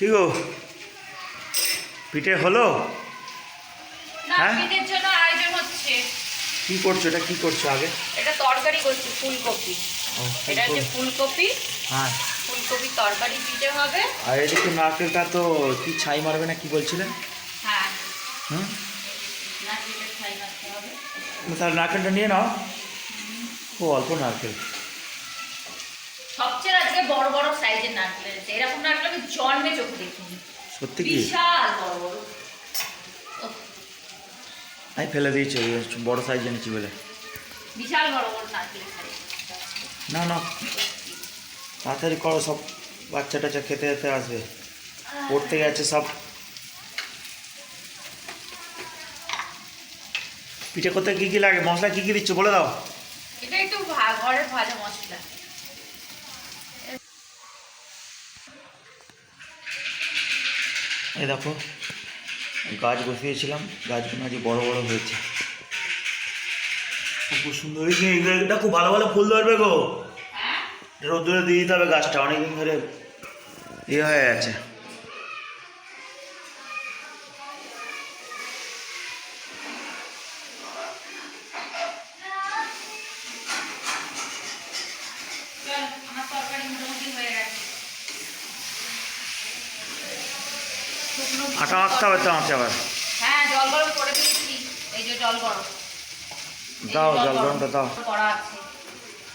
কি গো? পিঠে হলো? হ্যাঁ? পিঠের জন্য আয়োজন হচ্ছে। কি করছ? এটা কি করছ আগে? এটা তরকারি করছি ফুলকপি। এটা হচ্ছে ফুলকপি। হ্যাঁ। ফুলকপি তরকারি পিঠে হবে। আর এদিকে নারকেলটা তো কি ছাই মারবে না কি বলছিলেন হ্যাঁ। হুম? তাহলে নারকেলটা নিয়ে নাও। ও অল্প নারকেল। সবচেয়ে আজকে বড় বড় সাইজের নারকেল এরকম নারকেল আমি জন্মে চোখে দেখিনি। সত্যি কি? বিশাল বড় বড়। আমি ফেলে দিয়েছি বড় সাইজ এনেছি বলে। বিশাল বড় বড় না না। তাড়াতাড়ি করো সব বাচ্চা টাচ্চা খেতে খেতে আসবে। পড়তে গেছে সব। পিঠে করতে কী কী লাগে? মশলা কী কী দিচ্ছ বলে দাও। এটা একটু ভা- ঘরের ভাজা মশলা। এই দেখো গাছ বসিয়েছিলাম, গাছগুলো আজ বড় বড় হয়েছে। খুব সুন্দর এটা খুব ভালো ভালো ফুল ধরবে গো। রোদ্দুরে দিয়ে দিতে হবে গাছটা, অনেকদিন ধরে ইয়ে হয়ে গেছে চল আমার তরকারি মোটামুটি হয়ে গেছে শুকনো আটা মাখতে হবে তো আমাকে আবার। হ্যাঁ জল গরম করে দিয়েছি। এই যে জল গরম। দাও জল গরমটা দাও। করা আছে।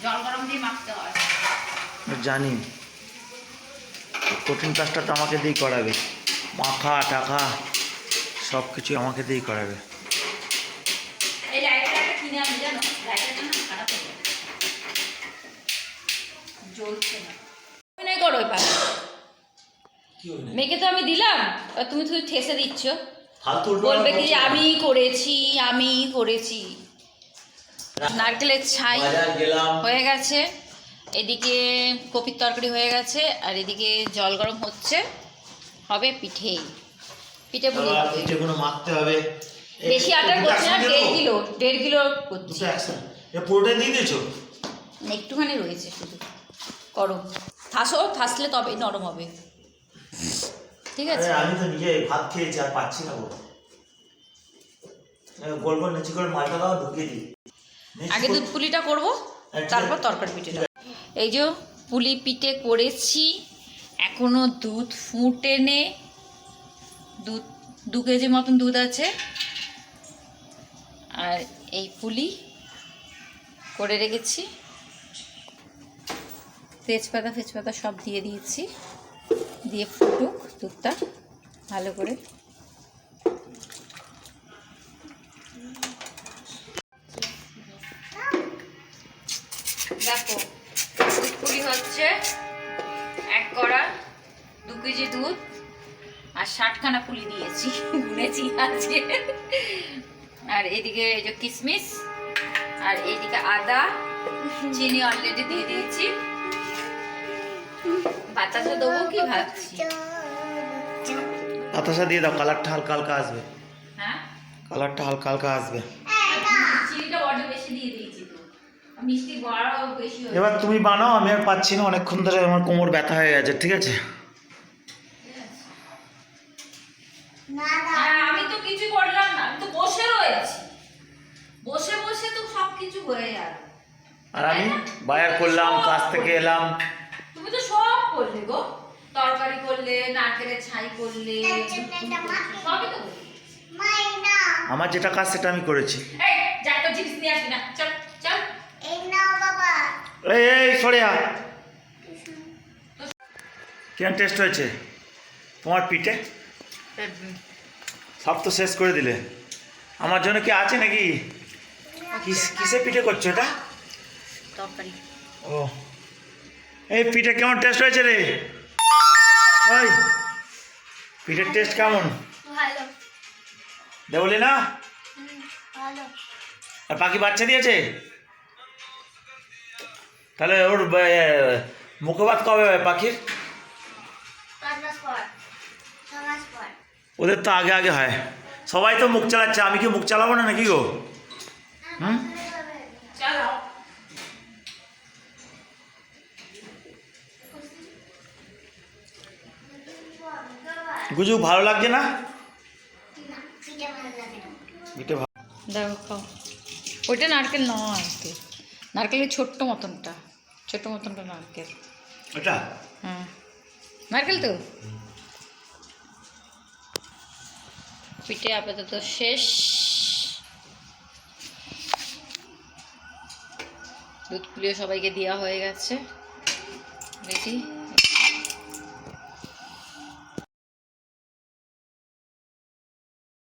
জল গরম দিয়ে মাখতে হয়। জানি। কঠিন কাজটা তো আমাকে দিয়েই করাবে। মাখা টাকা সব কিছু আমাকে দিয়েই করাবে। এই লাইটটা কিনে আমি জানো লাইটের জন্য খারাপ হয়ে যাবে জ্বলছে না অভিনয় করো এবার মেয়েকে তো আমি দিলাম তুমি শুধু ঠেসে দিচ্ছ। বলবে কি আমি করেছি আমি করেছি। নারকেলের ছাই হয়ে গেছে। এদিকে কপির তরকারি হয়ে গেছে আর এদিকে জল গরম হচ্ছে। হবে পিঠে পিঠে পুলি। পিঠেগুলো মাখতে হবে। বেশি আটা দুটো করছি না দেড় কিলো দেড় কিলো করছি। পুরোটাই দিয়ে দিয়েছ? একটুখানি রয়েছে শুধু। করো। থাসো থাসলে তবেই নরম হবে। ঠিক আছে? আমি তো নিজে ভাত খেয়েছি আর পাচ্ছি না এ, গোল গোল নিচে করে মালটা দাও ঢুকিয়ে দিই। আগে দুধ পুলিটা করব আচ্ছা। তারপর তরকারি পিঠেটা। এই যে পুলি পিঠে করেছি এখনও দুধ ফুটে নে। দুধ দু কেজি মতন দুধ আছে। আর এই পুলি করে রেখেছি। তেজপাতা ফেজপাতা সব দিয়ে দিয়েছি দিয়ে ফুটুক। দুধটা ভালো করে। দেখো দুধ পুলি হচ্ছে এক কড়া, দু কেজি দুধ আর ষাটখানা পুলি দিয়েছি গুনেছি আজকে। আর এদিকে এই যে কিশমিশ আর এইদিকে আদা, চিনি অলরেডি দিয়ে দিয়েছি। বাতাসা দেবো কি ভাবছি? বাতাসা দিয়ে দাও কালারটা হালকা হালকা আসবে। হ্যাঁ? কালারটা হালকা হালকা আসবে। চিনিটা বড্ড বেশি দিয়ে দিয়েছি তো। মিষ্টি বড়াও বেশি এবার তুমি বানাও আমি আর পাচ্ছি না অনেকক্ষণ ধরে আমার কোমর ব্যথা হয়ে গেছে ঠিক আছে? আমি তো কিছু করলাম না আমি তো বসে রয়েছি। বসে বসে তো সব কিছু হয়ে যাবে আর আমি বায়ার করলাম কাজ থেকে এলাম। তুমি তো সব করলে গো। তরকারি করলে নারকেলের ছাই করলে সবই তো আমার যেটা কাজ সেটা আমি করেছি। এই যা তো জিনিস নিয়ে আসবি না চল চল। এই এই সরিয়া। কেমন টেস্ট হয়েছে? তোমার পিঠে? সব তো শেষ করে দিলে। আমার জন্য কি আছে নাকি? কিস- কিসে পিঠে করছ এটা? তরকারি। ও। এই পিঠে কেমন টেস্ট হয়েছে রে? ওই পিঠের টেস্ট কেমন? ভালো। দেবলি না? ভালো। আর পাখি বাচ্চা দিয়েছে? তাহলে ওর মুখপাত কবে হবে পাখির? ওদের তো আগে আগে হয়। সবাই তো মুখ চালাচ্ছে আমি কি মুখ চালাবো না নাকি গো? হুম? গুজু ভালো লাগছে না? না ভালো লাগে না। পিঠে ভালো দেখো খাও। ওইটা নারকেল নয় তো নারকেলের ছোট্ট মতনটা ছোট্ট মতনটা নারকেল। এটা হ্যাঁ। নারকেল তো? পিঠে আপাতত শেষ। দুধ পুলিও সবাইকে দেওয়া হয়ে গেছে। রেডি?